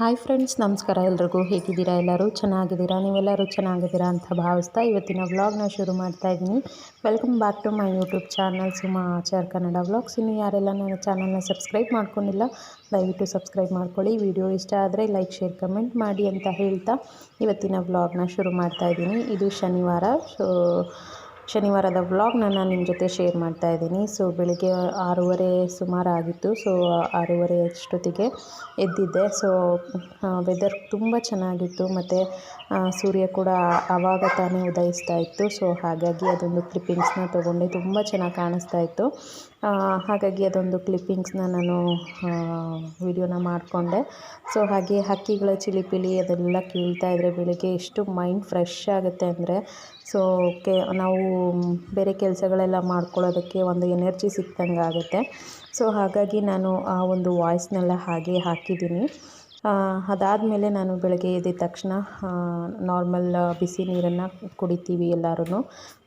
Hi friends, ನಮಸ್ಕಾರ. ಎಲ್ರಿಗೂ ಹೇಗಿದ್ದೀರಾ? ಎಲ್ಲರೂ ಚೆನ್ನಾಗಿದ್ದೀರಾ? ನೀವೆಲ್ಲರೂ ಚೆನ್ನಾಗಿದ್ದೀರಾ ಅಂತ ಭಾವಿಸ್ತಾ ಇವತ್ತಿನ ವ್ಲಾಗ್ನ ಶುರು ಮಾಡ್ತಾ ಇದ್ದೀನಿ. Welcome back to my YouTube channel Suma Achar Kannada vlogs. ಇನ್ನು ಯಾರೆಲ್ಲ ನನ್ನ ಚಾನಲ್ನ ಸಬ್ಸ್ಕ್ರೈಬ್ ಮಾಡ್ಕೊಂಡಿಲ್ಲ, ದಯವಿಟ್ಟು ಸಬ್ಸ್ಕ್ರೈಬ್ ಮಾಡ್ಕೊಳ್ಳಿ. ವಿಡಿಯೋ ಇಷ್ಟ ಆದರೆ ಲೈಕ್ ಶೇರ್ ಕಮೆಂಟ್ ಮಾಡಿ ಅಂತ ಹೇಳ್ತಾ ಇವತ್ತಿನ ವ್ಲಾಗ್ನ ಶುರು ಮಾಡ್ತಾ ಇದ್ದೀನಿ. ಇದು ಶನಿವಾರ ಸೊ ಶನಿವಾರದ ವ್ಲಾಗ್ನ ನಾನು ನಿಮ್ಮ ಜೊತೆ ಶೇರ್ ಮಾಡ್ತಾ ಇದ್ದೀನಿ. ಸೊ, ಬೆಳಿಗ್ಗೆ ಆರೂವರೆ ಸುಮಾರು ಆಗಿತ್ತು ಸೊ, ಆರೂವರೆ ಅಷ್ಟೊತ್ತಿಗೆ ಎದ್ದಿದ್ದೆ. ಸೊ ವೆದರ್ ತುಂಬ ಚೆನ್ನಾಗಿತ್ತು. ಮತ್ತು ಸೂರ್ಯ ಕೂಡ ಆವಾಗ ತಾನೇ ಉದಯಿಸ್ತಾ ಇತ್ತು. ಸೊ, ಹಾಗಾಗಿ ಅದೊಂದು ಕ್ಲಿಪ್ಪಿಂಗ್ಸ್ನ ತೊಗೊಂಡೆ. ತುಂಬ ಚೆನ್ನಾಗಿ ಕಾಣಿಸ್ತಾ ಇತ್ತು. ಹಾಗಾಗಿ ಅದೊಂದು ಕ್ಲಿಪ್ಪಿಂಗ್ಸ್ನ ನಾನು ವಿಡಿಯೋನ ಮಾಡಿಕೊಂಡೆ. ಸೊ, ಹಾಗೆ ಹಕ್ಕಿಗಳ ಚಿಲಿಪಿಲಿ ಅದೆಲ್ಲ ಕೇಳ್ತಾ ಇದ್ದರೆ ಬೆಳಿಗ್ಗೆ ಎಷ್ಟು ಮೈಂಡ್ ಫ್ರೆಶ್ ಆಗುತ್ತೆ ಅಂದರೆ ಸೊ ಕೆ, ನಾವು ಬೇರೆ ಕೆಲಸಗಳೆಲ್ಲ ಮಾಡ್ಕೊಳ್ಳೋದಕ್ಕೆ ಒಂದು ಎನರ್ಜಿ ಸಿಕ್ದಂಗೆ ಆಗುತ್ತೆ. ಸೊ ಹಾಗಾಗಿ ನಾನು ಆ ಒಂದು ವಾಯ್ಸ್ನೆಲ್ಲ ಹಾಗೆ ಹಾಕಿದ್ದೀನಿ. ಅದಾದಮೇಲೆ ನಾನು ಬೆಳಗ್ಗೆ ಎದ್ದ ತಕ್ಷಣ ನಾರ್ಮಲ್ ಬಿಸಿ ನೀರನ್ನು ಕುಡಿತೀವಿ ಎಲ್ಲರೂ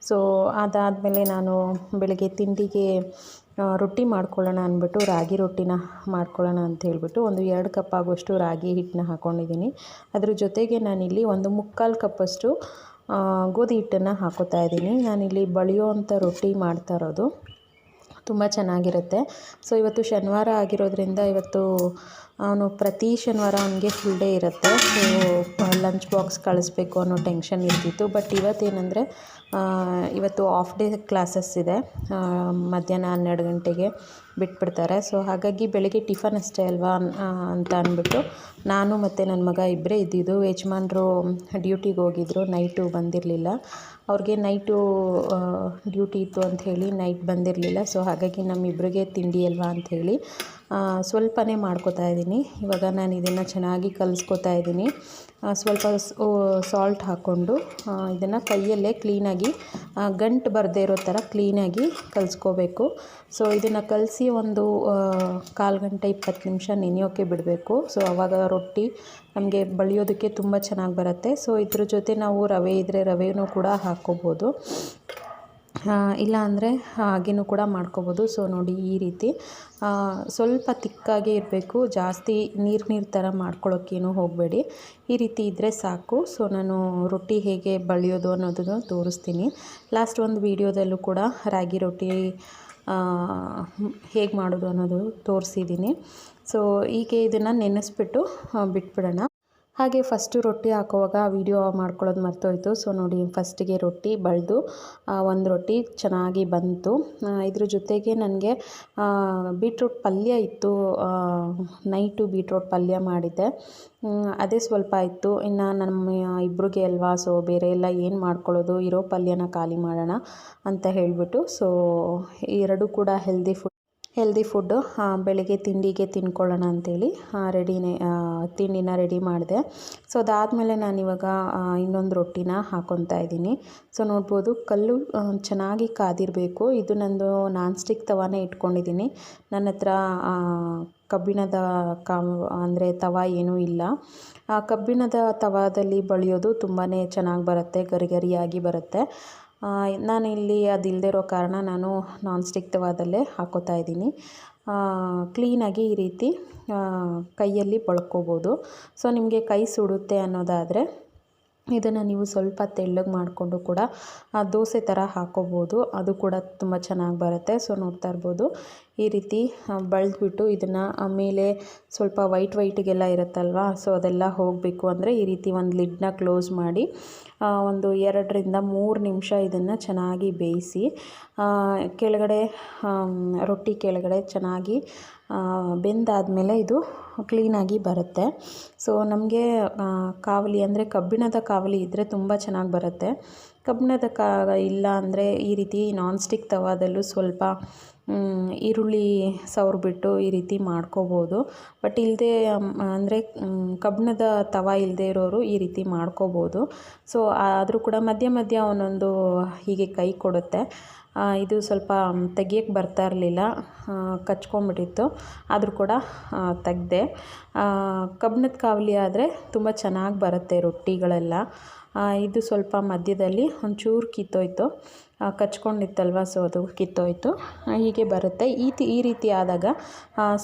ಸೊ ಅದಾದಮೇಲೆ ನಾನು ಬೆಳಗ್ಗೆ ತಿಂಡಿಗೆ ರೊಟ್ಟಿ ಮಾಡ್ಕೊಳ್ಳೋಣ ಅಂದ್ಬಿಟ್ಟು, ರಾಗಿ ರೊಟ್ಟಿನ ಮಾಡ್ಕೊಳ್ಳೋಣ ಅಂತ ಹೇಳಿಬಿಟ್ಟು ಒಂದು ಎರಡು ಕಪ್ ಆಗುವಷ್ಟು ರಾಗಿ ಹಿಟ್ಟನ್ನ ಹಾಕ್ಕೊಂಡಿದ್ದೀನಿ ಅದ್ರ ಜೊತೆಗೆ ನಾನಿಲ್ಲಿ ಒಂದು ಮುಕ್ಕಾಲು ಕಪ್ಪಷ್ಟು ಗೋಧಿ ಹಿಟ್ಟನ್ನು ಹಾಕೋತಾ ಇದ್ದೀನಿ. ನಾನಿಲ್ಲಿ ಬಳಿಯೋವಂಥ ರೊಟ್ಟಿ ಮಾಡ್ತಾ ಇರೋದು. ತುಂಬ ಚೆನ್ನಾಗಿರುತ್ತೆ. ಸೊ ಇವತ್ತು ಶನಿವಾರ ಆಗಿರೋದ್ರಿಂದ ಇವತ್ತು ಅವನು ಪ್ರತಿ ಶನಿವಾರ ಅವನಿಗೆ ಫುಲ್ ಡೇ ಇರುತ್ತೆ. ಸೊ ಲಂಚ್ ಬಾಕ್ಸ್ ಕಳಿಸ್ಬೇಕು ಅನ್ನೋ ಟೆನ್ಷನ್ ಇರ್ತಿತ್ತು. ಬಟ್ ಇವತ್ತೇನಂದರೆ ಇವತ್ತು ಆಫ್ ಡೇ ಕ್ಲಾಸಸ್ ಇದೆ. ಮಧ್ಯಾಹ್ನ ಹನ್ನೆರಡು ಗಂಟೆಗೆ ಬಿಟ್ಬಿಡ್ತಾರೆ. ಸೊ ಹಾಗಾಗಿ ಬೆಳಗ್ಗೆ ಟಿಫನ್ ಅಷ್ಟೇ ಅಲ್ವಾ ಅಂತ ಅಂದ್ಬಿಟ್ಟು ನಾನು ಮತ್ತು ನನ್ನ ಮಗ ಇಬ್ಬರೇ ಇದ್ದಿದ್ದು. ಯಜಮಾನ್ರು ಡ್ಯೂಟಿಗೆ ಹೋಗಿದ್ರು. ನೈಟು ಬಂದಿರಲಿಲ್ಲ. ಅವ್ರಿಗೆ ನೈಟು ಡ್ಯೂಟಿ ಇತ್ತು ಅಂಥೇಳಿ ನೈಟ್ ಬಂದಿರಲಿಲ್ಲ. ಸೊ ಹಾಗಾಗಿ ನಮ್ಮಿಬ್ಬರಿಗೆ ತಿಂಡಿ ಅಲ್ವಾ ಅಂಥೇಳಿ ಸ್ವಲ್ಪನೇ ಮಾಡ್ಕೋತಾ ಇದ್ದೀನಿ. ಇವಾಗ ನಾನು ಇದನ್ನು ಚೆನ್ನಾಗಿ ಕಲಿಸ್ಕೊತಾ ಇದ್ದೀನಿ. ಸ್ವಲ್ಪ ಸಾಲ್ಟ್ ಹಾಕ್ಕೊಂಡು ಇದನ್ನು ಕೈಯಲ್ಲೇ ಕ್ಲೀನಾಗಿ ಗಂಟು ಬರದೇ ಇರೋ ಥರ ಕ್ಲೀನಾಗಿ ಕಲಿಸ್ಕೋಬೇಕು. ಸೊ ಇದನ್ನು ಕಲಸಿ ಒಂದು ಕಾಲು ಗಂಟೆ ಇಪ್ಪತ್ತು ನಿಮಿಷ ನೆನೆಯೋಕ್ಕೆ ಬಿಡಬೇಕು. ಸೊ ಆವಾಗ ರೊಟ್ಟಿ ನಮಗೆ ಬಳಿಯೋದಕ್ಕೆ ತುಂಬ ಚೆನ್ನಾಗಿ ಬರುತ್ತೆ. ಸೊ ಇದ್ರ ಜೊತೆ ನಾವು ರವೆ ಇದ್ದರೆ ರವೆಯೂ ಕೂಡ ಹಾಕ್ಕೋಬೋದು. ಇಲ್ಲ ಅಂದರೆ ಹಾಗೆಯೂ ಕೂಡ ಮಾಡ್ಕೋಬೋದು. ಸೊ ನೋಡಿ ಈ ರೀತಿ. ಸ್ವಲ್ಪ ತಿಕ್ಕಾಗೇ ಇರಬೇಕು. ಜಾಸ್ತಿ ನೀರು ನೀರು ಥರ ಮಾಡ್ಕೊಳ್ಳೋಕ್ಕೇನು ಹೋಗಬೇಡಿ. ಈ ರೀತಿ ಇದ್ದರೆ ಸಾಕು. ಸೊ ನಾನು ರೊಟ್ಟಿ ಹೇಗೆ ಬಳಿಯೋದು ಅನ್ನೋದನ್ನು ತೋರಿಸ್ತೀನಿ. ಲಾಸ್ಟ್ ಒಂದು ವೀಡಿಯೋದಲ್ಲೂ ಕೂಡ ರಾಗಿ ರೊಟ್ಟಿ ಹೇಗೆ ಮಾಡೋದು ಅನ್ನೋದು ತೋರಿಸಿದ್ದೀನಿ. ಸೊ ಹೀಗೆ ಇದನ್ನು ನೆನೆಸ್ಬಿಟ್ಟು ಬಿಟ್ಬಿಡೋಣ. ಹಾಗೆ ಫಸ್ಟು ರೊಟ್ಟಿ ಹಾಕುವಾಗ ವೀಡಿಯೋ ಮಾಡ್ಕೊಳ್ಳೋದು ಮರ್ತೋಯ್ತು. ಸೊ ನೋಡಿ ಫಸ್ಟಿಗೆ ರೊಟ್ಟಿ ಬಳ್ದು ಒಂದು ರೊಟ್ಟಿ ಚೆನ್ನಾಗಿ ಬಂತು. ಇದ್ರ ಜೊತೆಗೆ ನನಗೆ ಬೀಟ್ರೂಟ್ ಪಲ್ಯ ಇತ್ತು. ನೈಟು ಬೀಟ್ರೂಟ್ ಪಲ್ಯ ಮಾಡಿದ್ದೆ. ಅದೇ ಸ್ವಲ್ಪ ಇತ್ತು ಇನ್ನು ನಮ್ಮ ಇಬ್ಬರಿಗೆ ಅಲ್ವಾ? ಸೊ ಬೇರೆ ಎಲ್ಲ ಏನು ಮಾಡ್ಕೊಳ್ಳೋದು? ಇರೋ ಪಲ್ಯನ ಖಾಲಿ ಮಾಡೋಣ ಅಂತ ಹೇಳಿಬಿಟ್ಟು ಸೊ ಎರಡು ಕೂಡ ಹೆಲ್ದಿ ಫುಡ್ ಹೆಲ್ದಿ ಫುಡ್ಡು ಬೆಳಗ್ಗೆ ತಿಂಡಿಗೆ ತಿನ್ಕೊಳ್ಳೋಣ ಅಂಥೇಳಿ ರೆಡಿನೇ ತಿಂಡಿನ ರೆಡಿ ಮಾಡಿದೆ. ಸೊ ಅದಾದಮೇಲೆ ನಾನಿವಾಗ ಇನ್ನೊಂದು ರೊಟ್ಟಿನ ಹಾಕೊತಾ ಇದ್ದೀನಿ. ಸೊ ನೋಡ್ಬೋದು ಕಲ್ಲು ಚೆನ್ನಾಗಿ ಕಾದಿರಬೇಕು. ಇದು ನಂದು ನಾನ್ ಸ್ಟಿಕ್ ತವಾನೇ ಇಟ್ಕೊಂಡಿದ್ದೀನಿ. ನನ್ನ ಹತ್ರ ಕಬ್ಬಿಣದ ಕಾ ಅಂದರೆ ತವ ಏನೂ ಇಲ್ಲ. ಕಬ್ಬಿಣದ ತವಾದಲ್ಲಿ ಬಳಿಯೋದು ತುಂಬಾ ಚೆನ್ನಾಗಿ ಬರುತ್ತೆ, ಗರಿಗರಿಯಾಗಿ ಬರುತ್ತೆ. ನಾನಿಲ್ಲಿ ಅದಿಲ್ಲದೆ ಇರೋ ಕಾರಣ ನಾನು ನಾನ್ ಸ್ಟಿಕ್ ತವಾದಲ್ಲೇ ಹಾಕೋತಾ ಇದ್ದೀನಿ. ಕ್ಲೀನಾಗಿ ಈ ರೀತಿ ಕೈಯಲ್ಲಿ ಬಳ್ಕೋಬೋದು ಸೊ, ನಿಮಗೆ ಕೈ ಸುಡುತ್ತೆ ಅನ್ನೋದಾದರೆ ಇದನ್ನು ನೀವು ಸ್ವಲ್ಪ ತೆಳ್ಳಗೆ ಮಾಡಿಕೊಂಡು ಕೂಡ ದೋಸೆ ಥರ ಹಾಕೋಬೋದು. ಅದು ಕೂಡ ತುಂಬ ಚೆನ್ನಾಗಿ ಬರುತ್ತೆ. ಸೊ, ನೋಡ್ತಾ ಇರ್ಬೋದು. ಈ ರೀತಿ ಬಳ್ದ್ಬಿಟ್ಟು ಇದನ್ನು ಆಮೇಲೆ ಸ್ವಲ್ಪ ವೈಟ್ ವೈಟಿಗೆಲ್ಲ ಇರುತ್ತಲ್ವ? ಸೊ, ಅದೆಲ್ಲ ಹೋಗಬೇಕು ಅಂದರೆ ಈ ರೀತಿ ಒಂದು ಲಿಡ್ನ ಕ್ಲೋಸ್ ಮಾಡಿ ಒಂದು ಎರಡರಿಂದ ಮೂರು ನಿಮಿಷ ಇದನ್ನು ಚೆನ್ನಾಗಿ ಬೇಯಿಸಿ ಕೆಳಗಡೆ ರೊಟ್ಟಿ ಕೆಳಗಡೆ ಚೆನ್ನಾಗಿ ಬೆಂದಾದಮೇಲೆ ಇದು ಕ್ಲೀನಾಗಿ ಬರುತ್ತೆ. ಸೊ ನಮಗೆ ಕಾವಲಿ ಅಂದರೆ ಕಬ್ಬಿಣದ ಕಾವಲಿ ಇದ್ದರೆ ತುಂಬ ಚೆನ್ನಾಗಿ ಬರುತ್ತೆ. ಕಬ್ಬಿಣದ ಕಾ, ಇಲ್ಲ ಅಂದರೆ ಈ ರೀತಿ ನಾನ್ ಸ್ಟಿಕ್ ತವಾದಲ್ಲೂ ಸ್ವಲ್ಪ ಈರುಳ್ಳಿ ಸವರ್ಬಿಟ್ಟು ಈ ರೀತಿ ಮಾಡ್ಕೋಬೋದು. ಬಟ್ ಇಲ್ಲದೆ ಅಂದರೆ ಕಬ್ಬಿಣದ ತವ ಇಲ್ಲದೆ ಇರೋರು ಈ ರೀತಿ ಮಾಡ್ಕೋಬೋದು. ಸೊ ಆದರೂ ಕೂಡ ಮಧ್ಯ ಮಧ್ಯ ಒಂದೊಂದು ಹೀಗೆ ಕೈ ಕೊಡುತ್ತೆ. ಇದು ಸ್ವಲ್ಪ ತೆಗಿಯೋಕ್ಕೆ ಬರ್ತಾ ಇರಲಿಲ್ಲ ಕಚ್ಕೊಂಬಿಟ್ಟಿತ್ತು ಆದರೂ ಕೂಡ ತೆಗ್ದೆ. ಕಬ್ಬಿಣದ ಕಾವಲಿ ಆದರೆ ತುಂಬ ಚೆನ್ನಾಗಿ ಬರುತ್ತೆ ರೊಟ್ಟಿಗಳೆಲ್ಲ. ಇದು ಸ್ವಲ್ಪ ಮಧ್ಯದಲ್ಲಿ ಒಂಚೂರು ಕಿತ್ತೋಯ್ತು. ಕಚ್ಕೊಂಡಿತ್ತಲ್ವ? ಸೊ ಅದು ಕಿತ್ತೋಯ್ತು. ಹೀಗೆ ಬರುತ್ತೆ. ಈ ಈ ರೀತಿ ಆದಾಗ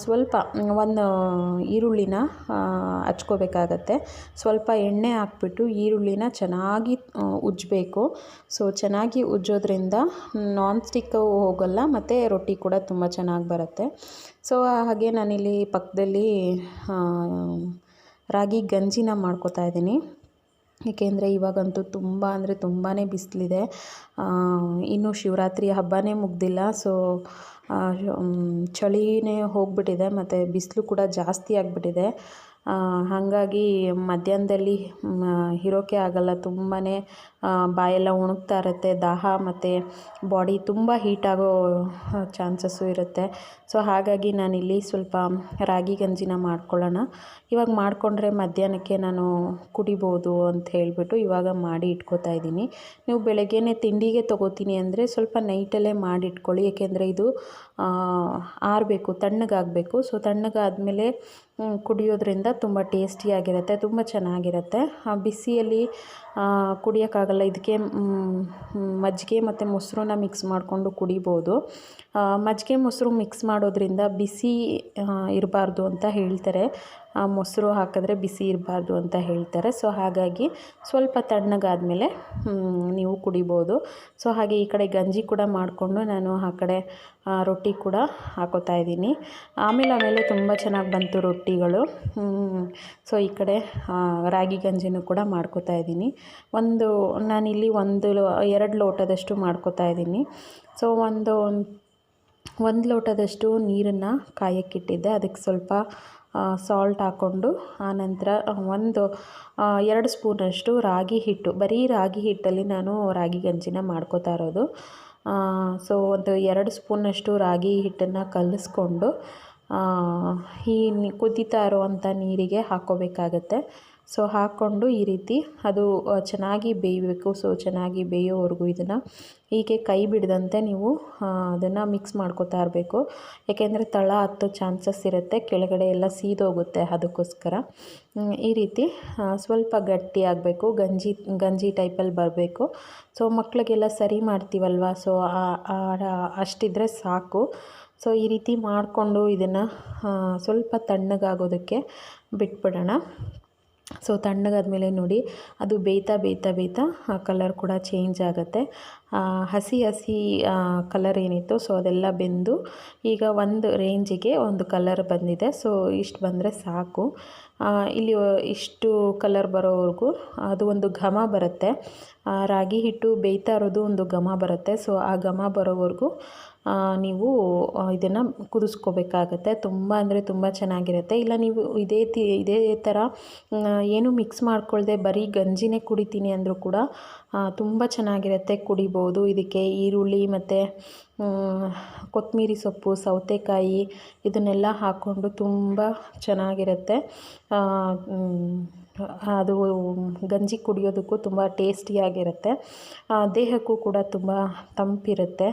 ಸ್ವಲ್ಪ ಒಂದು ಈರುಳ್ಳಿನ ಹಚ್ಕೋಬೇಕಾಗತ್ತೆ. ಸ್ವಲ್ಪ ಎಣ್ಣೆ ಹಾಕ್ಬಿಟ್ಟು ಈರುಳ್ಳಿನ ಚೆನ್ನಾಗಿ ಉಜ್ಜಬೇಕು. ಸೊ ಚೆನ್ನಾಗಿ ಉಜ್ಜೋದ್ರಿಂದ ನಾನ್ ಸ್ಟಿಕ್ ಹೋಗೋಲ್ಲ, ಮತ್ತು ರೊಟ್ಟಿ ಕೂಡ ತುಂಬ ಚೆನ್ನಾಗಿ ಬರುತ್ತೆ. ಸೊ ಹಾಗೆ ನಾನಿಲ್ಲಿ ಪಕ್ಕದಲ್ಲಿ ರಾಗಿ ಗಂಜಿನ ಮಾಡ್ಕೋತಾ ಇದ್ದೀನಿ. ಏಕೆಂದರೆ ಇವಾಗಂತೂ ತುಂಬ ಅಂದರೆ ತುಂಬಾ ಬಿಸಿಲಿದೆ. ಇನ್ನೂ ಶಿವರಾತ್ರಿ ಹಬ್ಬವೇ ಮುಗ್ದಿಲ್ಲ. ಸೊ ಚಳಿನೇ ಹೋಗ್ಬಿಟ್ಟಿದೆ, ಮತ್ತು ಬಿಸಿಲು ಕೂಡ ಜಾಸ್ತಿ ಆಗಿಬಿಟ್ಟಿದೆ. ಹಾಗಾಗಿ ಮಧ್ಯಾಹ್ನದಲ್ಲಿ ಇರೋಕ್ಕೆ ಆಗಲ್ಲ. ತುಂಬಾ ಬಾಯೆಲ್ಲ ಉಣುಕ್ತಾ ಇರುತ್ತೆ, ದಾಹ ಮತ್ತು ಬಾಡಿ ತುಂಬ ಹೀಟ್ ಆಗೋ ಚಾನ್ಸಸ್ಸು ಇರುತ್ತೆ. ಸೊ ಹಾಗಾಗಿ ನಾನಿಲ್ಲಿ ಸ್ವಲ್ಪ ರಾಗಿ ಗಂಜಿನ ಮಾಡ್ಕೊಳ್ಳೋಣ. ಇವಾಗ ಮಾಡಿಕೊಂಡ್ರೆ ಮಧ್ಯಾಹ್ನಕ್ಕೆ ನಾನು ಕುಡಿಬೋದು ಅಂತ ಹೇಳಿಬಿಟ್ಟು ಇವಾಗ ಮಾಡಿ ಇಟ್ಕೋತಾ ಇದ್ದೀನಿ. ನೀವು ಬೆಳಗ್ಗೆನೇ ತಿಂಡಿಗೆ ತೊಗೋತೀನಿ ಅಂದರೆ ಸ್ವಲ್ಪ ನೈಟಲ್ಲೇ ಮಾಡಿ ಇಟ್ಕೊಳ್ಳಿ ಏಕೆಂದರೆ ಇದು ಆರಬೇಕು, ತಣ್ಣಗಾಗಬೇಕು. ಸೊ ತಣ್ಣಗಾದಮೇಲೆ ಕುಡಿಯೋದ್ರಿಂದ ತುಂಬ ಟೇಸ್ಟಿಯಾಗಿರುತ್ತೆ ತುಂಬ ಚೆನ್ನಾಗಿರುತ್ತೆ. ಬಿಸಿಯಲ್ಲಿ ಬಿಸಿಯಲ್ಲಿ ಕುಡಿಯೋಕ್ಕಾಗಲ್ಲ ಇದಕ್ಕೆ ಮಜ್ಜಿಗೆ ಮತ್ತು ಮೊಸರನ್ನ ಮಿಕ್ಸ್ ಮಾಡಿಕೊಂಡು ಕುಡಿಬೋದು. ಮಜ್ಜಿಗೆ ಮೊಸರು ಮಿಕ್ಸ್ ಮಾಡೋದ್ರಿಂದ ಬಿಸಿ ಇರಬಾರ್ದು ಅಂತ ಹೇಳ್ತಾರೆ. ಮೊಸರು ಹಾಕಿದ್ರೆ ಬಿಸಿ ಇರಬಾರ್ದು ಅಂತ ಹೇಳ್ತಾರೆ. ಸೊ ಹಾಗಾಗಿ ಸ್ವಲ್ಪ ತಣ್ಣಗಾದಮೇಲೆ ನೀವು ಕುಡಿಬೋದು. ಸೊ ಹಾಗೆ ಈ ಕಡೆ ಗಂಜಿ ಕೂಡ ಮಾಡಿಕೊಂಡು ನಾನು ಆ ಕಡೆ ರೊಟ್ಟಿ ಕೂಡ ಹಾಕೋತಾ ಇದ್ದೀನಿ. ಆಮೇಲೆ ಆಮೇಲೆ ತುಂಬ ಚೆನ್ನಾಗಿ ಬಂತು ರೊಟ್ಟಿಗಳು. ಸೊ ಈ ಕಡೆ ರಾಗಿ ಗಂಜಿನೂ ಕೂಡ ಮಾಡ್ಕೋತಾ ಇದ್ದೀನಿ. ಒಂದು, ನಾನಿಲ್ಲಿ ಒಂದು ಎರಡು ಲೋಟದಷ್ಟು ಮಾಡ್ಕೋತಾ ಇದ್ದೀನಿ. ಸೊ ಒಂದು ಒಂದು ಲೋಟದಷ್ಟು ನೀರನ್ನು ಕಾಯಕ್ಕಿಟ್ಟಿದ್ದೆ ಅದಕ್ಕೆ ಸ್ವಲ್ಪ ಸಾಲ್ಟ್ ಹಾಕ್ಕೊಂಡು ಆನಂತರ ಒಂದು ಎರಡು ಸ್ಪೂನಷ್ಟು ರಾಗಿ ಹಿಟ್ಟು. ಬರೀ ರಾಗಿ ಹಿಟ್ಟಲ್ಲಿ ನಾನು ರಾಗಿ ಗಂಜಿನ ಮಾಡ್ಕೋತಾ ಇರೋದು. ಸೊ ಒಂದು ಎರಡು ಸ್ಪೂನಷ್ಟು ರಾಗಿ ಹಿಟ್ಟನ್ನು ಕಲಿಸ್ಕೊಂಡು ಈ ಕುದೀತಾ ಇರುವಂಥ ನೀರಿಗೆ ಹಾಕ್ಕೋಬೇಕಾಗತ್ತೆ ಸೊ ಹಾಕ್ಕೊಂಡು ಈ ರೀತಿ ಅದು ಚೆನ್ನಾಗಿ ಬೇಯಬೇಕು. ಸೊ ಚೆನ್ನಾಗಿ ಬೇಯೋವರೆಗೂ ಇದನ್ನು. ಹೀಗೆ ಕೈ ಬಿಡದಂತೆ ನೀವು ಅದನ್ನು ಮಿಕ್ಸ್ ಮಾಡ್ಕೋತಾ ಇರಬೇಕು. ಯಾಕೆಂದರೆ ತಳ ಹತ್ತೋ ಚಾನ್ಸಸ್ ಇರುತ್ತೆ. ಕೆಳಗಡೆ ಎಲ್ಲ ಸೀದೋಗುತ್ತೆ ಅದಕ್ಕೋಸ್ಕರ. ಈ ರೀತಿ ಸ್ವಲ್ಪ ಗಟ್ಟಿ ಆಗಬೇಕು. ಗಂಜಿ ಗಂಜಿ ಟೈಪಲ್ಲಿ ಬರಬೇಕು. ಸೊ ಮಕ್ಕಳಿಗೆಲ್ಲ ಸರಿ ಮಾಡ್ತೀವಲ್ವ? ಸೊ ಅಷ್ಟಿದ್ರೆ ಸಾಕು. ಸೊ ಈ ರೀತಿ ಮಾಡಿಕೊಂಡು ಇದನ್ನು ಸ್ವಲ್ಪ ತಣ್ಣಗಾಗೋದಕ್ಕೆ ಬಿಟ್ಬಿಡೋಣ. ಸೊ ತಣ್ಣಗಾದ್ಮೇಲೆ ನೋಡಿ, ಅದು ಬೇಯ್ತಾ ಬೇಯ್ತಾ ಬೇಯ್ತಾ, ಆ ಕಲರ್ ಕೂಡ ಚೇಂಜ್ ಆಗುತ್ತೆ. ಹಸಿ ಹಸಿ ಕಲರ್ ಏನಿತ್ತು ಸೊ ಅದೆಲ್ಲ ಬೆಂದು, ಈಗ ಒಂದು ರೇಂಜಿಗೆ ಒಂದು ಕಲರ್ ಬಂದಿದೆ. ಸೊ ಇಷ್ಟು ಬಂದರೆ ಸಾಕು. ಇಲ್ಲಿ ಇಷ್ಟು ಕಲರ್ ಬರೋವರೆಗೂ ಅದು ಒಂದು ಘಮ ಬರುತ್ತೆ. ರಾಗಿ ಹಿಟ್ಟು ಬೇಯ್ತಾ ಇರೋದು ಒಂದು ಘಮ ಬರುತ್ತೆ. ಸೊ ಆ ಘಮ ಬರೋವರೆಗೂ ನೀವು ಇದನ್ನು ಕುದಿಸ್ಕೋಬೇಕಾಗತ್ತೆ. ತುಂಬ ಅಂದರೆ ತುಂಬ ಚೆನ್ನಾಗಿರುತ್ತೆ. ಇಲ್ಲ, ನೀವು ಇದೇ ತಿ, ಇದೇ ಥರ ಏನು ಮಿಕ್ಸ್ ಮಾಡ್ಕೊಳ್ಳದೆ ಬರೀ ಗಂಜಿನೇ ಕುಡಿತೀನಿ ಅಂದರೂ ಕೂಡ ತುಂಬ ಚೆನ್ನಾಗಿರುತ್ತೆ ಕುಡಿಬೋದು. ಇದಕ್ಕೆ ಈರುಳ್ಳಿ ಮತ್ತು ಕೊತ್ತಂಬರಿ ಸೊಪ್ಪು, ಸೌತೆಕಾಯಿ ಇದನ್ನೆಲ್ಲ ಹಾಕ್ಕೊಂಡು ತುಂಬ ಚೆನ್ನಾಗಿರುತ್ತೆ. ಅದು ಗಂಜಿ ಕುಡಿಯೋದಕ್ಕೂ ತುಂಬ ಟೇಸ್ಟಿಯಾಗಿರುತ್ತೆ. ದೇಹಕ್ಕೂ ಕೂಡ ತುಂಬ ತಂಪಿರುತ್ತೆ.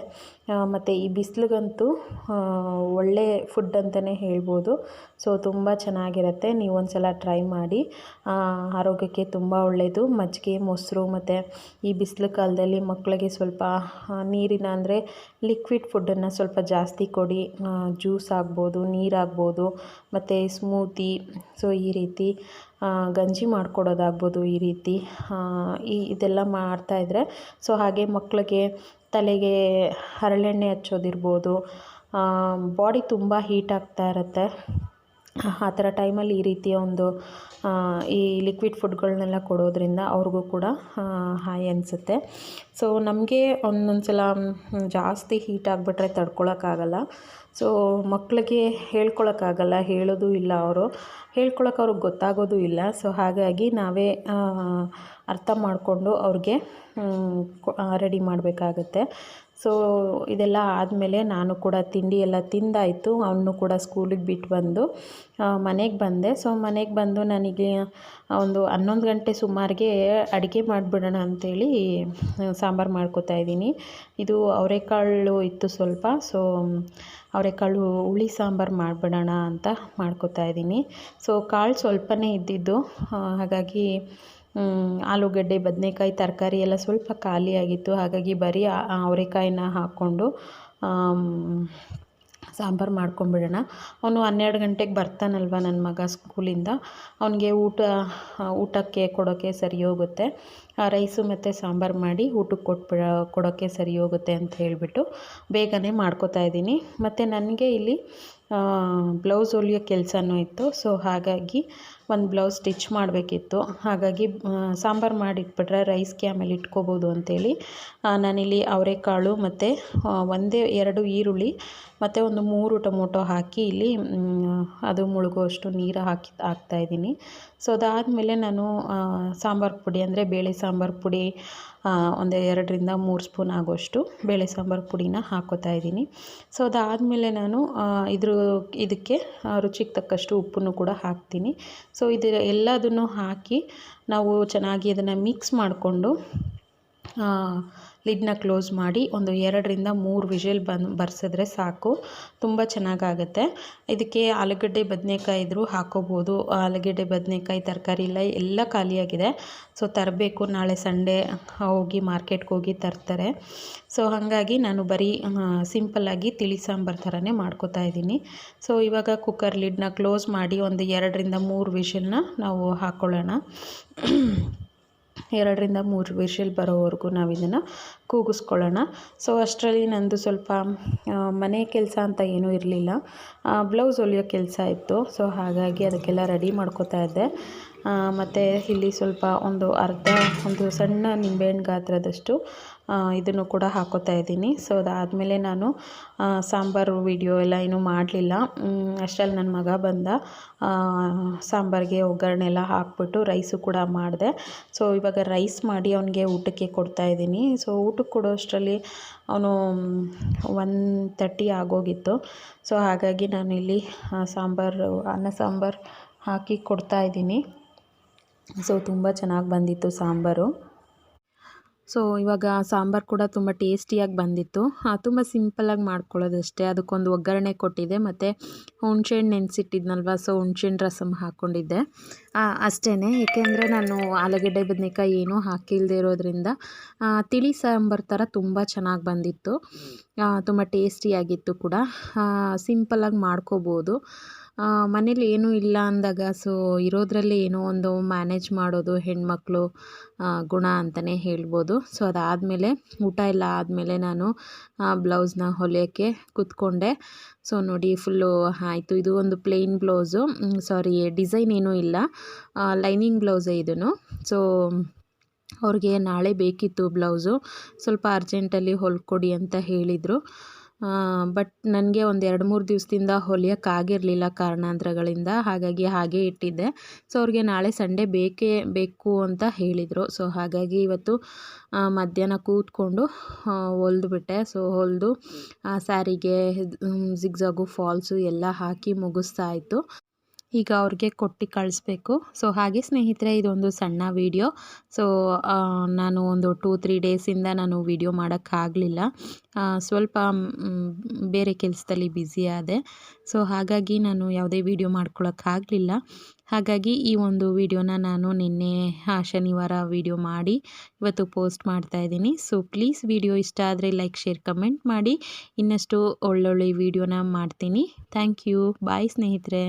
ಮತ್ತು ಈ ಬಿಸಿಲಿಗಂತೂ ಒಳ್ಳೆ ಫುಡ್ ಅಂತಲೇ ಹೇಳ್ಬೋದು. ಸೊ ತುಂಬ ಚೆನ್ನಾಗಿರುತ್ತೆ. ನೀವು ಒಂದು ಸಲ ಟ್ರೈ ಮಾಡಿ ಆರೋಗ್ಯಕ್ಕೆ ತುಂಬ ಒಳ್ಳೆಯದು ಮಜ್ಜಿಗೆ, ಮೊಸರು ಮತ್ತು ಈ ಬಿಸಿಲು ಕಾಲದಲ್ಲಿ ಮಕ್ಕಳಿಗೆ ಸ್ವಲ್ಪ ನೀರಿನ ಅಂದರೆ ಲಿಕ್ವಿಡ್ ಫುಡ್ಡನ್ನು ಸ್ವಲ್ಪ ಜಾಸ್ತಿ ಕೊಡಿ. ಜ್ಯೂಸ್ ಆಗ್ಬೋದು ನೀರಾಗ್ಬೋದು ಮತ್ತು ಸ್ಮೂತಿ ಸೊ ಈ ರೀತಿ ಗಂಜಿ ಮಾಡ್ಕೊಡೋದಾಗ್ಬೋದು ಈ ರೀತಿ ಈ ಇದೆಲ್ಲ ಮಾಡ್ತಾಯಿದ್ರೆ ಸೊ, ಹಾಗೆ ಮಕ್ಕಳಿಗೆ ತಲೆಗೆ ಹರಳೆಣ್ಣೆ ಹಚ್ಚೋದಿರ್ಬೋದು ಬಾಡಿ ತುಂಬ ಹೀಟ್ ಆಗ್ತಾ ಇರುತ್ತೆ. ಆ ಥರ ಟೈಮಲ್ಲಿ ಈ ರೀತಿಯ ಒಂದು ಈ ಲಿಕ್ವಿಡ್ ಫುಡ್ಗಳನ್ನೆಲ್ಲ ಕೊಡೋದ್ರಿಂದ ಅವ್ರಿಗೂ ಕೂಡ ಹಾಯ್ ಅನಿಸುತ್ತೆ. ಸೊ, ನಮಗೆ ಒಂದೊಂದು ಸಲ ಜಾಸ್ತಿ ಹೀಟ್ ಆಗಿಬಿಟ್ರೆ ತಡ್ಕೊಳಕ್ಕಾಗಲ್ಲ. ಸೊ ಮಕ್ಕಳಿಗೆ ಹೇಳ್ಕೊಳಕ್ಕಾಗಲ್ಲ, ಹೇಳೋದು ಇಲ್ಲ ಅವರು. ಹೇಳ್ಕೊಳಕ್ಕೆ ಅವ್ರಿಗೆ ಗೊತ್ತಾಗೋದು ಇಲ್ಲ. ಸೊ ಹಾಗಾಗಿ ನಾವೇ ಅರ್ಥ ಮಾಡಿಕೊಂಡು ಅವ್ರಿಗೆ ರೆಡಿ ಮಾಡಬೇಕಾಗತ್ತೆ. ಸೊ ಇದೆಲ್ಲ ಆದಮೇಲೆ ನಾನು ಕೂಡ ತಿಂಡಿ ಎಲ್ಲ ತಿಂದಾಯಿತು. ಅವನು ಕೂಡ ಸ್ಕೂಲಿಗೆ ಬಿಟ್ಟು ಬಂದು ಮನೆಗೆ ಬಂದೆ. ಸೊ ಮನೆಗೆ ಬಂದು ನನಗೆ ಒಂದು ಹನ್ನೊಂದು ಗಂಟೆ ಸುಮಾರಿಗೆ ಅಡುಗೆ ಮಾಡಿಬಿಡೋಣ ಅಂಥೇಳಿ ಸಾಂಬಾರು ಮಾಡ್ಕೋತಾ ಇದ್ದೀನಿ. ಇದು ಅವರೆಕಾಳು ಇತ್ತು ಸ್ವಲ್ಪ. ಸೊ ಅವರೆಕಾಳು ಹುಳಿ ಸಾಂಬಾರು ಮಾಡಿಬಿಡೋಣ ಅಂತ ಮಾಡ್ಕೋತಾ ಇದ್ದೀನಿ. ಸೊ ಕಾಳು ಸ್ವಲ್ಪನೇ ಇದ್ದಿದ್ದು. ಹಾಗಾಗಿ ಆಲೂಗಡ್ಡೆ, ಬದನೆಕಾಯಿ, ತರಕಾರಿ ಎಲ್ಲ ಸ್ವಲ್ಪ ಖಾಲಿಯಾಗಿತ್ತು ಹಾಗಾಗಿ ಬರೀ ಅವರೆಕಾಯಿನ ಹಾಕ್ಕೊಂಡು ಸಾಂಬಾರು ಮಾಡ್ಕೊಂಬಿಡೋಣ ಅವನು ಹನ್ನೆರಡು ಗಂಟೆಗೆ ಬರ್ತಾನಲ್ವ ನನ್ನ ಮಗ ಸ್ಕೂಲಿಂದ. ಅವನಿಗೆ ಊಟ, ಊಟಕ್ಕೆ ಕೊಡೋಕ್ಕೆ ಸರಿ ಹೋಗುತ್ತೆ. ರೈಸು ಮತ್ತು ಸಾಂಬಾರು ಮಾಡಿ ಊಟಕ್ಕೆ ಕೊಟ್ಬಿಡ ಕೊಡೋಕ್ಕೆ ಸರಿ ಹೋಗುತ್ತೆ ಅಂತ ಹೇಳಿಬಿಟ್ಟು ಬೇಗನೆ ಮಾಡ್ಕೋತಾ ಇದ್ದೀನಿ. ಮತ್ತು ನನಗೆ ಇಲ್ಲಿ ಬ್ಲೌಸ್ ಹೊಲಿಯೋ ಕೆಲಸನೂ ಇತ್ತು. ಸೊ ಹಾಗಾಗಿ ಒಂದು ಬ್ಲೌಸ್ ಸ್ಟಿಚ್ ಮಾಡಬೇಕಿತ್ತು. ಹಾಗಾಗಿ ಸಾಂಬಾರು ಮಾಡಿಟ್ಬಿಟ್ರೆ ರೈಸ್ಗೆ ಆಮೇಲೆ ಇಟ್ಕೋಬೋದು ಅಂಥೇಳಿ ನಾನಿಲ್ಲಿ ಅವರೆಕಾಳು ಮತ್ತು ಒಂದೇ ಎರಡು ಈರುಳ್ಳಿ ಮತ್ತು ಒಂದು ಮೂರು ಟೊಮೊಟೊ ಹಾಕಿ ಇಲ್ಲಿ ಅದು ಮುಳುಗುವಷ್ಟು ನೀರು ಹಾಕಿ ಹಾಕ್ತಾಯಿದ್ದೀನಿ ಸೊ ಅದಾದಮೇಲೆ ನಾನು ಸಾಂಬಾರು ಪುಡಿ ಅಂದರೆ ಬೇಳೆ ಸಾಂಬಾರು ಪುಡಿ ಒಂದು ಎರಡರಿಂದ ಮೂರು ಸ್ಪೂನ್ ಆಗೋಷ್ಟು ಬೇಳೆ ಸಾಂಬಾರು ಪುಡಿನ ಹಾಕ್ಕೋತಾ ಇದ್ದೀನಿ. ಸೊ ಅದಾದಮೇಲೆ ನಾನು ಇದ್ರ, ಇದಕ್ಕೆ ರುಚಿಗೆ ತಕ್ಕಷ್ಟು ಉಪ್ಪನ್ನು ಕೂಡ ಹಾಕ್ತೀನಿ. ಸೊ ಇದು ಎಲ್ಲದನ್ನು ಹಾಕಿ ನಾವು ಚೆನ್ನಾಗಿ ಅದನ್ನು ಮಿಕ್ಸ್ ಮಾಡಿಕೊಂಡು ಲಿಡ್ನ ಕ್ಲೋಸ್ ಮಾಡಿ ಒಂದು ಎರಡರಿಂದ ಮೂರು ವಿಷಲ್ ಬಂದು ಬರ್ಸಿದ್ರೆ ಸಾಕು. ತುಂಬ ಚೆನ್ನಾಗಾಗುತ್ತೆ. ಇದಕ್ಕೆ ಆಲೂಗಡ್ಡೆ, ಬದನೆಕಾಯಿ ಇದ್ದರೂ ಹಾಕೋಬೋದು. ಆಲೂಗಡ್ಡೆ, ಬದನೆಕಾಯಿ, ತರಕಾರಿ ಎಲ್ಲ ಎಲ್ಲ ಖಾಲಿಯಾಗಿದೆ. ಸೊ ತರಬೇಕು. ನಾಳೆ ಸಂಡೇ ಹೋಗಿ ಮಾರ್ಕೆಟ್ಗೆ ಹೋಗಿ ತರ್ತಾರೆ. ಸೊ ಹಾಗಾಗಿ ನಾನು ಬರೀ ಸಿಂಪಲ್ಲಾಗಿ ತಿಳಿ ಸಾಂಬಾರು ಥರನೇ ಮಾಡ್ಕೋತಾ ಇದ್ದೀನಿ. ಸೊ ಇವಾಗ ಕುಕ್ಕರ್ ಲಿಡ್ನ ಕ್ಲೋಸ್ ಮಾಡಿ ಒಂದು ಎರಡರಿಂದ ಮೂರು ವಿಷಲ್ನ ನಾವು ಹಾಕ್ಕೊಳ್ಳೋಣ ಎರಡರಿಂದ ಮೂರು ವಿಷಲ್ ಬರೋವರೆಗೂ ನಾವು ಇದನ್ನು ಕೂಗಿಸ್ಕೊಳ್ಳೋಣ. ಸೊ ಅಷ್ಟರಲ್ಲಿ ನಂದು ಸ್ವಲ್ಪ ಮನೆ ಕೆಲಸ ಅಂತ ಏನೂ ಇರಲಿಲ್ಲ. ಬ್ಲೌಸ್ ಹೊಲಿಯೋ ಕೆಲಸ ಇತ್ತು. ಸೊ ಹಾಗಾಗಿ ಅದಕ್ಕೆಲ್ಲ ರೆಡಿ ಮಾಡ್ಕೋತಾ ಇದ್ದೆ. ಮತ್ತು ಇಲ್ಲಿ ಸ್ವಲ್ಪ ಒಂದು ಅರ್ಧ, ಒಂದು ಸಣ್ಣ ನಿಂಬೆಹಣ್ಣು ಗಾತ್ರದಷ್ಟು ಇದನ್ನು ಕೂಡ ಹಾಕೋತಾ ಇದ್ದೀನಿ. ಸೊ ಅದಾದಮೇಲೆ ನಾನು ಸಾಂಬಾರು ವಿಡಿಯೋ ಎಲ್ಲ ಏನೂ ಮಾಡಲಿಲ್ಲ. ಅಷ್ಟರಲ್ಲಿ ನನ್ನ ಮಗ ಬಂದ ಸಾಂಬಾರಿಗೆ ಒಗ್ಗರಣೆ ಎಲ್ಲ ಹಾಕ್ಬಿಟ್ಟು ರೈಸು ಕೂಡ ಮಾಡಿದೆ. ಸೊ ಇವಾಗ ರೈಸ್ ಮಾಡಿ ಅವನಿಗೆ ಊಟಕ್ಕೆ ಕೊಡ್ತಾ ಇದ್ದೀನಿ. ಸೊ ಊಟಕ್ಕೆ ಕೊಡೋ ಅಷ್ಟರಲ್ಲಿ ಅವನು ಒನ್ ತರ್ಟಿ ಆಗೋಗಿತ್ತು. ಸೊ ಹಾಗಾಗಿ ನಾನಿಲ್ಲಿ ಸಾಂಬಾರು, ಅನ್ನ ಸಾಂಬಾರು ಹಾಕಿ ಕೊಡ್ತಾ ಇದ್ದೀನಿ. ಸೊ, ತುಂಬ ಚೆನ್ನಾಗಿ ಬಂದಿತ್ತು ಸಾಂಬಾರು. ಸೊ, ಇವಾಗ ಸಾಂಬಾರು ಕೂಡ ತುಂಬ ಟೇಸ್ಟಿಯಾಗಿ ಬಂದಿತ್ತು. ತುಂಬ ಸಿಂಪಲ್ಲಾಗಿ ಮಾಡ್ಕೊಳ್ಳೋದಷ್ಟೇ. ಅದಕ್ಕೊಂದು ಒಗ್ಗರಣೆ ಕೊಟ್ಟಿದ್ದೆ ಮತ್ತು ಹುಣ್ಸೆಹಣ್ಣು ನೆನೆಸಿಟ್ಟಿದ್ನಲ್ವ, ಸೊ ಹುಣ್ಸೆಹಣ್ಣು ರಸಮ್ ಹಾಕ್ಕೊಂಡಿದ್ದೆ ಅಷ್ಟೇ ಏಕೆಂದರೆ ನಾನು ಆಲೂಗಡ್ಡೆ, ಬದನೆಕಾಯಿ ಏನೂ ಹಾಕಿಲ್ಲದೆ ಇರೋದ್ರಿಂದ ತಿಳಿ ಸಾಂಬಾರು ಥರ ತುಂಬ ಚೆನ್ನಾಗಿ ಬಂದಿತ್ತು. ತುಂಬ ಟೇಸ್ಟಿಯಾಗಿತ್ತು ಕೂಡ. ಸಿಂಪಲ್ಲಾಗಿ ಮಾಡ್ಕೋಬೋದು. ಮನೇಲಿ ಏನೂ ಇಲ್ಲ ಅಂದಾಗ ಸೊ ಇರೋದ್ರಲ್ಲಿ ಏನೋ ಒಂದು ಮ್ಯಾನೇಜ್ ಮಾಡೋದು, ಹೆಣ್ಮಕ್ಳು ಗುಣ ಅಂತಲೇ ಹೇಳ್ಬೋದು. ಸೊ ಅದಾದಮೇಲೆ, ಊಟ ಎಲ್ಲ ಆದಮೇಲೆ ನಾನು ಬ್ಲೌಸ್ನ ಹೊಲಿಯೋಕ್ಕೆ ಕೂತ್ಕೊಂಡೆ. ಸೊ ನೋಡಿ ಫುಲ್ಲು ಆಯಿತು. ಇದು ಒಂದು ಪ್ಲೇನ್ ಬ್ಲೌಸು ಸಾರಿ ಡಿಸೈನ್ ಏನೂ ಇಲ್ಲ. ಲೈನಿಂಗ್ ಬ್ಲೌಸೇ ಇದನ್ನು ಸೊ ಅವ್ರಿಗೆ ನಾಳೆ ಬೇಕಿತ್ತು ಬ್ಲೌಸು ಸ್ವಲ್ಪ ಅರ್ಜೆಂಟಲ್ಲಿ ಹೊಲ್ಕೊಡಿ ಅಂತ ಹೇಳಿದರು. ಬಟ್ ನನಗೆ ಒಂದು ಎರಡು ಮೂರು ದಿವಸದಿಂದ ಹೊಲಿಯೋಕ್ಕಾಗಿರಲಿಲ್ಲ ಕಾರಣಾಂತರಗಳಿಂದ, ಹಾಗಾಗಿ ಹಾಗೆ ಇಟ್ಟಿದ್ದೆ. ಸೊ ಅವ್ರಿಗೆ ನಾಳೆ ಸಂಡೇ ಬೇಕೇ ಬೇಕು ಅಂತ ಹೇಳಿದರು. ಸೊ ಹಾಗಾಗಿ ಇವತ್ತು ಮಧ್ಯಾಹ್ನ ಕೂತ್ಕೊಂಡು ಹೊಲಿದ್ಬಿಟ್ಟೆ. ಸೊ ಹೊಲಿದು ಸ್ಯಾರಿಗೆ ಜಿಗ್ಜಾಗು ಫಾಲ್ಸು ಎಲ್ಲ ಹಾಕಿ ಮುಗಿಸ್ತಾ ಇತ್ತು. ಈಗ ಅವ್ರಿಗೆ ಕೊಟ್ಟು ಕಳಿಸ್ಬೇಕು. ಸೊ ಹಾಗೆ ಸ್ನೇಹಿತರೆ, ಇದೊಂದು ಸಣ್ಣ ವಿಡಿಯೋ ಸೊ ನಾನು ಒಂದು ಟೂ ತ್ರೀ ಡೇಸಿಂದ ನಾನು ವಿಡಿಯೋ ಮಾಡೋಕ್ಕಾಗಲಿಲ್ಲ ಸ್ವಲ್ಪ ಬೇರೆ ಕೆಲಸದಲ್ಲಿ ಬ್ಯುಸಿ ಆದೆ. ಸೊ ಹಾಗಾಗಿ ನಾನು ಯಾವುದೇ ವಿಡಿಯೋ ಮಾಡ್ಕೊಳಕ್ಕಾಗಲಿಲ್ಲ ಹಾಗಾಗಿ ಈ ಒಂದು ವಿಡಿಯೋನ ನಾನು ನಿನ್ನೆ ಶನಿವಾರ ವಿಡಿಯೋ ಮಾಡಿ ಇವತ್ತು ಪೋಸ್ಟ್ ಮಾಡ್ತಾ ಇದ್ದೀನಿ. ಸೊ ಪ್ಲೀಸ್ ವಿಡಿಯೋ ಇಷ್ಟ ಆದರೆ ಲೈಕ್ ಶೇರ್ ಕಮೆಂಟ್ ಮಾಡಿ. ಇನ್ನಷ್ಟು ಒಳ್ಳೊಳ್ಳೆ ವಿಡಿಯೋನ ಮಾಡ್ತೀನಿ. ಥ್ಯಾಂಕ್ ಯು ಬಾಯ್ ಸ್ನೇಹಿತರೆ.